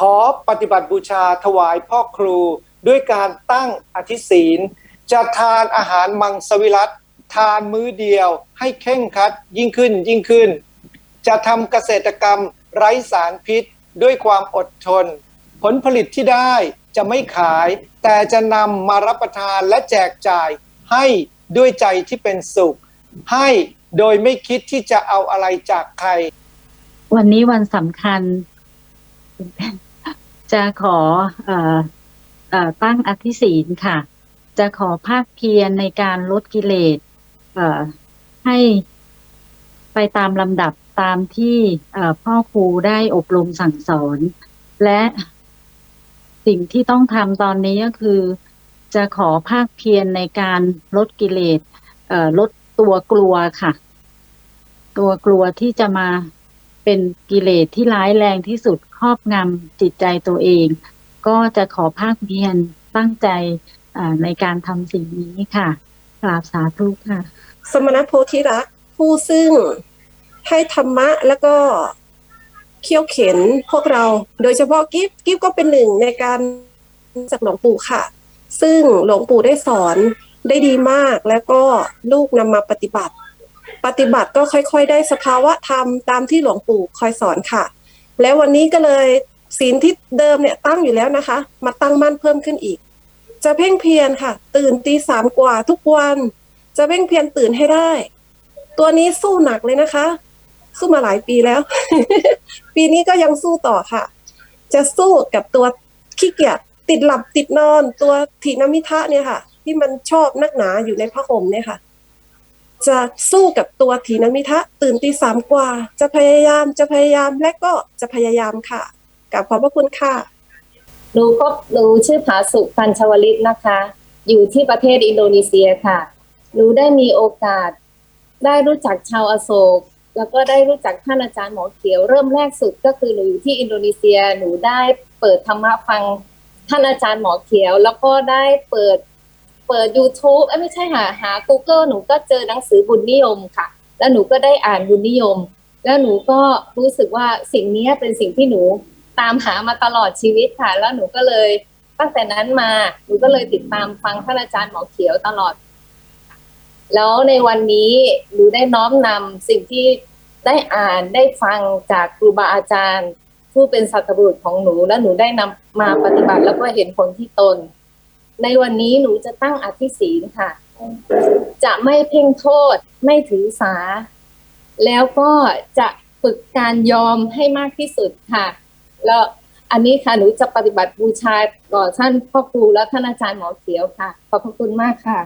ขอปฏิบัติบูชาถวายพ่อครู ด้วยการตั้งอธิศีลจะทานอาหารมังสวิรัตทานมื้อเดียวให้เข่งคัดยิ่งขึ้นยิ่งขึ้น จะทำเกษตรกรรมไร้สารพิษด้วยความอดทน ผลผลิตที่ได้จะไม่ขาย แต่จะนำมารับประทานและแจกจ่ายให้ด้วยใจที่เป็นสุข ให้โดยไม่คิดที่จะเอาอะไรจากใคร วันนี้วันสำคัญ จะขอออตั้งอธิศีลค่ะ จะขอภาคเพียรในการลดกิเลสเอให้ไปตามลำดับตามที่เอพ่อครูได้อบรมสั่งสอน และสิ่งที่ต้องทำตอนนี้ก็คือ จะขอภาคเพียรในการลดกิเลสเอลด ตัวกลัวค่ะ ตัวกลัวที่จะมาเป็นกิเลสที่ร้ายแรงที่สุดครอบงำจิตใจตัวเอง ก็จะขอภาคเพียรตั้งใจในการทำสิ่งนี้ค่ะกราบสาธุค่ะ สมณโพธิรักผู้ซึ่งให้ธรรมะแล้วก็เขี่ยวเข็นพวกเรา โดยเฉพาะกิฟกิฟก็เป็นหนึ่งในการจากหลวงปู่ค่ะ ซึ่งหลวงปู่ได้สอน ได้ดีมากแล้วก็ลูกนำมาปฏิบัติ ปฏิบัติก็ค่อยๆ ได้สภาวะธรรมตามที่หลวงปู่คอยสอนค่ะ แล้ววันนี้ก็เลยศีลที่เดิมเนี่ยตั้งอยู่แล้วนะคะ มาตั้งมั่นเพิ่มขึ้นอีก จะเพ่งเพียรค่ะ ตื่นตีสามกว่าทุกวัน จะเพ่งเพียรตื่นให้ได้ ตัวนี้สู้หนักเลยนะคะ สู้มาหลายปีแล้ว ปีนี้ก็ยังสู้ต่อค่ะ จะสู้กับตัวขี้เกียจติดหลับติดนอน ตัวถีนมิทะเนี่ยค่ะ ที่มันชอบนักหนาอยู่ในผ้าห่มเนี่ยค่ะ จะสู้กับตัวถีนมิทะตื่นตีสามกว่า จะพยายามจะพยายามและก็จะพยายามค่ะกับขอบพระคุณค่ะหนูก็หนูชื่อผาสุพันชวลิตนะคะ อยู่ที่ประเทศอินโดนีเซียค่ะหนูได้มีโอกาส ได้รู้จักชาวอโศกแล้วก็ได้รู้จักท่านอาจารย์หมอเขียว เริ่มแรกสุดก็คือหนูอยู่ที่อินโดนีเซียหนูได้เปิดธรรมะฟังท่านอาจารย์หมอเขียว แล้วก็ได้เปิด เปิด YouTube เอ้ไม่ใช่หาหา Google หนูก็เจอหนังสือบุญนิยมค่ะ แล้วหนูก็ได้อ่านบุญนิยม แล้วหนูก็รู้สึกว่าสิ่งนี้เป็นสิ่งที่หนูตามหามาตลอดชีวิตค่ะ แล้วหนูก็เลยตั้งแต่นั้นมาหนูก็เลยติดตามฟังท่านอาจารย์หมอเขียวตลอด แล้วในวันนี้หนูได้น้อมนำสิ่งที่ได้อ่านได้ฟังจากครูบาอาจารย์ ผู้เป็นสัตบุรุษของหนู และหนูได้นำมาปฏิบัติแล้วก็เห็นผลที่ตน ในวันนี้หนูจะตั้งอธิศีลค่ะ จะไม่เพ่งโทษ ไม่ถือสา แล้วก็จะฝึกการยอมให้มากที่สุดค่ะ แล้วอันนี้ค่ะหนูจะปฏิบัติบูชาต่อท่านพ่อครูและท่านอาจารย์หมอเขียวค่ะ ขอบพระคุณมากค่ะ